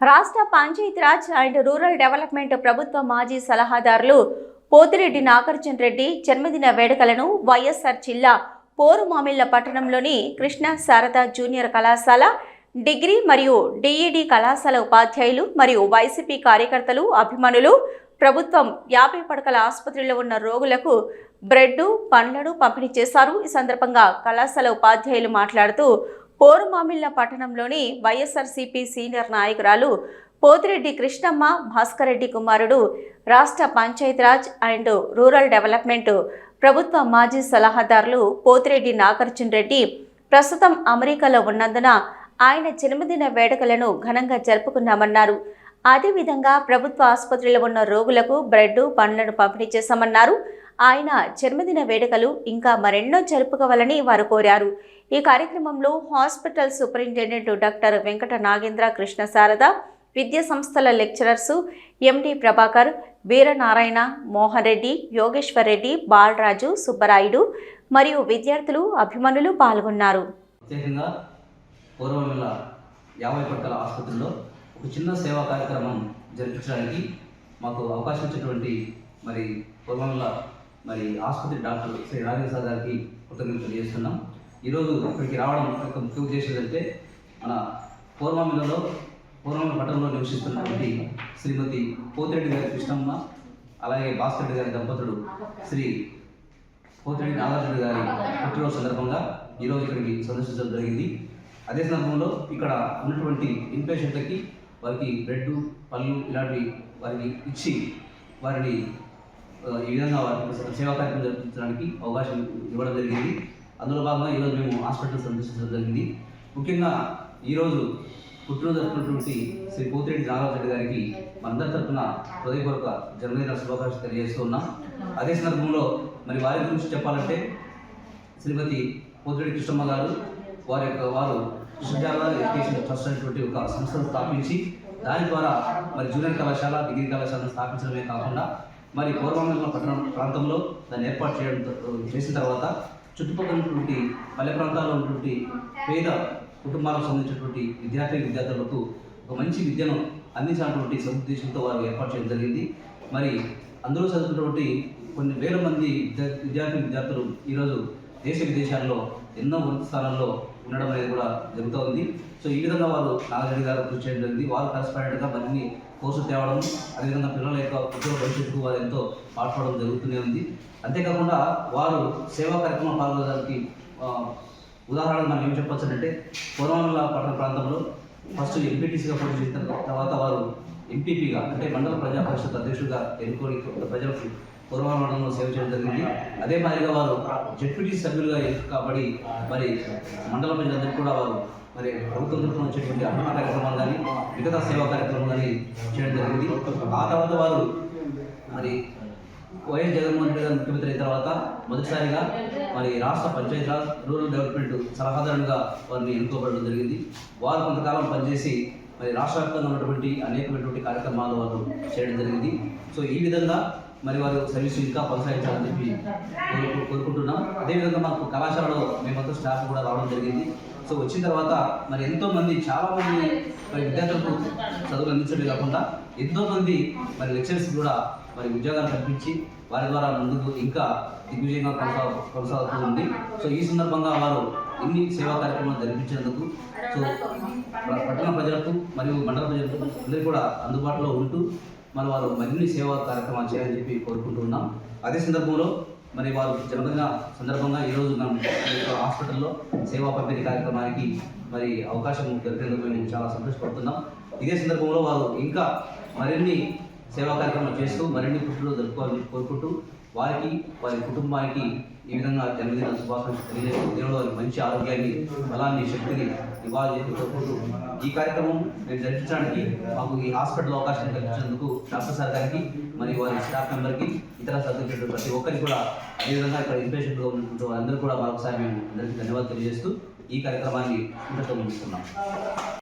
రాష్ట్ర Panchayati Raj and rural development ప్రభుత్వ మాజీ సలహాదారులు పోతిరెడ్డి నాగార్జున రెడ్డి జన్మదిన వేడుకలను వైఎస్ఆర్ జిల్లా పోరుమామిళ్ళ పట్టణంలోని కృష్ణ శారద జూనియర్ కళాశాల డిగ్రీ మరియు డిఈడి కళాశాల ఉపాధ్యాయులు మరియు వైసీపీ కార్యకర్తలు అభిమానులు ప్రభుత్వం యాభై పడకల ఆసుపత్రిలో ఉన్న రోగులకు బ్రెడ్ పండ్లను పంపిణీ చేశారు. ఈ సందర్భంగా కళాశాల ఉపాధ్యాయులు మాట్లాడుతూ పోరుమామిళ్ళ పట్టణంలోని వైఎస్ఆర్సీపీ సీనియర్ నాయకురాలు పోతిరెడ్డి కృష్ణమ్మ భాస్కర్ రెడ్డి కుమారుడు రాష్ట్ర పంచాయతీరాజ్ అండ్ రూరల్ డెవలప్మెంట్ ప్రభుత్వ మాజీ సలహాదారులు పోతిరెడ్డి నాగార్జున రెడ్డి ప్రస్తుతం అమెరికాలో ఉన్నందున ఆయన జన్మదిన వేడుకలను ఘనంగా జరుపుకున్నామన్నారు. అదేవిధంగా ప్రభుత్వ ఆసుపత్రిలో ఉన్న రోగులకు బ్రెడ్ పండ్లను పంపిణీ చేశామన్నారు. ఆయన జన్మదిన వేడుకలు ఇంకా మరెన్నో జరుపుకోవాలని వారు కోరారు. ఈ కార్యక్రమంలో hospital superintendent doctor Venkata Nagendra Krishna Sharada విద్యా సంస్థల లెక్చరర్సు ఎండి ప్రభాకర్ వీరనారాయణ మోహన్ రెడ్డి యోగేశ్వర్ రెడ్డి బాలరాజు సుబ్బరాయుడు మరియు విద్యార్థులు అభిమానులు పాల్గొన్నారు. ప్రత్యేకంగా పూర్వమిల్ల యాభై పట్టల ఆసుపత్రిలో ఒక చిన్న సేవా కార్యక్రమం జరిపించడానికి మాకు అవకాశం ఇచ్చినటువంటి మరి పూర్వమిల్ల మరి ఆసుపత్రి డాక్టర్ శ్రీ రాజేశ్వర గారికి కృతజ్ఞతలు తెలియజేస్తున్నాం. ఈరోజు ఇక్కడికి రావడం యొక్క ముఖ్య ఉద్దేశం అంటే మన పూర్వమిలలో పూర్వమిల్ల పట్టణంలో నివసిస్తున్నటువంటి శ్రీమతి పోతిరెడ్డి గారి కృష్ణమ్మ అలాగే భాస్కర్ రెడ్డి గారి దంపతుడు శ్రీ పోతిరెడ్డి నాగార్జున గారి పుట్టినరోజు సందర్భంగా ఈరోజు ఇక్కడికి సందర్శించడం జరిగింది. అదే సందర్భంలో ఇక్కడ ఉన్నటువంటి ఇన్పేషెంట్లకి వారికి బ్రెడ్ పళ్ళు ఇలాంటివి వారికి ఇచ్చి వారిని ఈ విధంగా వారికి సేవా కార్యక్రమం జరిపించడానికి అవకాశం ఇవ్వడం జరిగింది. అందులో భాగంగా ఈరోజు మేము హాస్పిటల్ సందర్శించడం జరిగింది. ముఖ్యంగా ఈరోజు పుట్టినరోజు జరుపుకున్నటువంటి శ్రీ పోతిరెడ్డి నాగార్జున గారికి మనందరి తరఫున హృదయపూర్వక జన్మదిన శుభాకాంక్షలు తెలియజేస్తూ ఉన్నాం. అదే సందర్భంలో మరి వారి గురించి చెప్పాలంటే శ్రీమతి పోతిరెడ్డి కృష్ణమ్మ గారు వారి యొక్క వారు కృష్ణజాల ఎడ్యుకేషన్ ట్రస్ట్ అనేటువంటి ఒక సంస్థను స్థాపించి దాని ద్వారా మరి జూనియర్ కళాశాల డిగ్రీ కళాశాలను స్థాపించడమే కాకుండా మరి పూర్వమంగళ పట్టణం ప్రాంతంలో దాన్ని ఏర్పాటు చేయడం చేసిన తర్వాత చుట్టుపక్కల ఉన్నటువంటి పల్లె ప్రాంతాల్లో ఉన్నటువంటి పేద కుటుంబాలకు సంబంధించినటువంటి విద్యార్థి విద్యార్థులకు ఒక మంచి విద్యను అందించినటువంటి సదుద్దేశంతో వారు ఏర్పాటు చేయడం జరిగింది. మరి అందులో చదువుతున్నటువంటి కొన్ని వేల మంది విద్యార్థి విద్యార్థులు ఈరోజు దేశ విదేశాల్లో ఎన్నో ఉన్నత స్థానాల్లో ఉండడం అనేది కూడా జరుగుతూ ఉంది. సో ఈ విధంగా వారు నాగరెడ్డి గారు కృషి చేయడం జరిగింది. వారు కరెస్పాండెంట్గా మరిన్ని కోర్సులు తేవడం అదేవిధంగా పిల్లల యొక్క ఉద్యోగ భవిష్యత్తుకు వారు ఎంతో పాల్పడడం జరుగుతూనే ఉంది. అంతేకాకుండా వారు సేవా కార్యక్రమం పాల్గొనడానికి ఉదాహరణ మనం ఏం చెప్పొచ్చు అంటే పూర్వమల్ల పట్టణ ప్రాంతంలో ఫస్ట్ ఎంపీటీసీగా పోటీ చేసిన తర్వాత వారు ఎంపీపీగా అంటే మండల ప్రజా పరిషత్ అధ్యక్షుడిగా ఎన్నుకొని ప్రజలకు పూర్వ మండలంలో సేవ చేయడం జరిగింది. అదే మాదిరిగా వారు జెడ్పీటీ సభ్యులుగా కాబట్టి మరి మండల ప్రజలందరికీ కూడా వారు మరి ప్రభుత్వం తరఫున వచ్చేటువంటి అభివృద్ధి కార్యక్రమాలు కానీ మిగతా సేవా కార్యక్రమాలు కానీ చేయడం జరిగింది. ఆ తర్వాత వారు మరి వైఎస్ జగన్మోహన్ రెడ్డి గారు ముఖ్యమంత్రి అయిన తర్వాత మొదటిసారిగా మరి రాష్ట్ర పంచాయతీరాజ్ రూరల్ డెవలప్మెంట్ సలహాదారునిగా వారిని ఎన్నుకోబడడం జరిగింది. వారు కొంతకాలం పనిచేసి మరి రాష్ట్ర వ్యాప్తంగా ఉన్నటువంటి అనేకమైనటువంటి కార్యక్రమాలు వారు చేయడం జరిగింది. సో ఈ విధంగా మరి వారు సర్వీస్ ఇంకా కొనసాగించాలని చెప్పి కోరుకుంటున్నాం. అదేవిధంగా మాకు కళాశాలలో మేమంతా స్టాఫ్ కూడా రావడం జరిగింది. సో వచ్చిన తర్వాత మరి ఎంతోమంది చాలామంది మరి విద్యార్థులకు చదువులు అందించడమే కాకుండా ఎంతోమంది మరి లెక్చర్స్ కూడా మరి ఉద్యోగాలు కల్పించి వారి ద్వారా ముందుకు ఇంకా దిగ్విజయంగా కొనసాగు కొనసాగుతూ ఉంది. సో ఈ సందర్భంగా వారు ఇన్ని సేవా కార్యక్రమాలు జరిపించేందుకు సో పట్టణ ప్రజలకు మరియు మండల ప్రజలకు అందరికీ కూడా అందుబాటులో ఉంటూ మరి వారు మరిన్ని సేవా కార్యక్రమాలు చేయాలని చెప్పి కోరుకుంటున్నాం అదే సందర్భంలో మరి వారు జన్మదిన సందర్భంగా ఈరోజు మనం హాస్పిటల్లో సేవా పంపిణీ కార్యక్రమానికి మరి అవకాశం దొరికినందుకు మేము చాలా సంతోషపడుతున్నాం. ఇదే సందర్భంలో వారు ఇంకా మరిన్ని సేవా కార్యక్రమాలు చేస్తూ మరిన్ని పుట్టినరోజు జరుపుకోవాలని కోరుకుంటూ వారికి వారి కుటుంబానికి ఈ విధంగా జన్మదిన శుభాకాంక్షలు తెలియజేస్తూ దేవుడు వారికి మంచి ఆరోగ్యాన్ని బలాన్ని శక్తిని ఇవ్వాలి కోరుకుంటూ ఈ కార్యక్రమం మేము జరిపించడానికి మాకు ఈ హాస్పిటల్ అవకాశం కల్పించినందుకు డాక్టర్ సార్ గారికి మరియు వారి స్టాఫ్ మెంబర్కి ఇతర సభ్యులు ప్రతి ఒక్కరికి కూడా అదేవిధంగా ఇక్కడ ఇన్పేషెంట్గా ఉన్నటువంటి వారందరూ కూడా మరొకసారి మేము అందరికీ ధన్యవాదాలు తెలియజేస్తూ ఈ కార్యక్రమాన్ని ఇంతతో ముగిస్తున్నాం.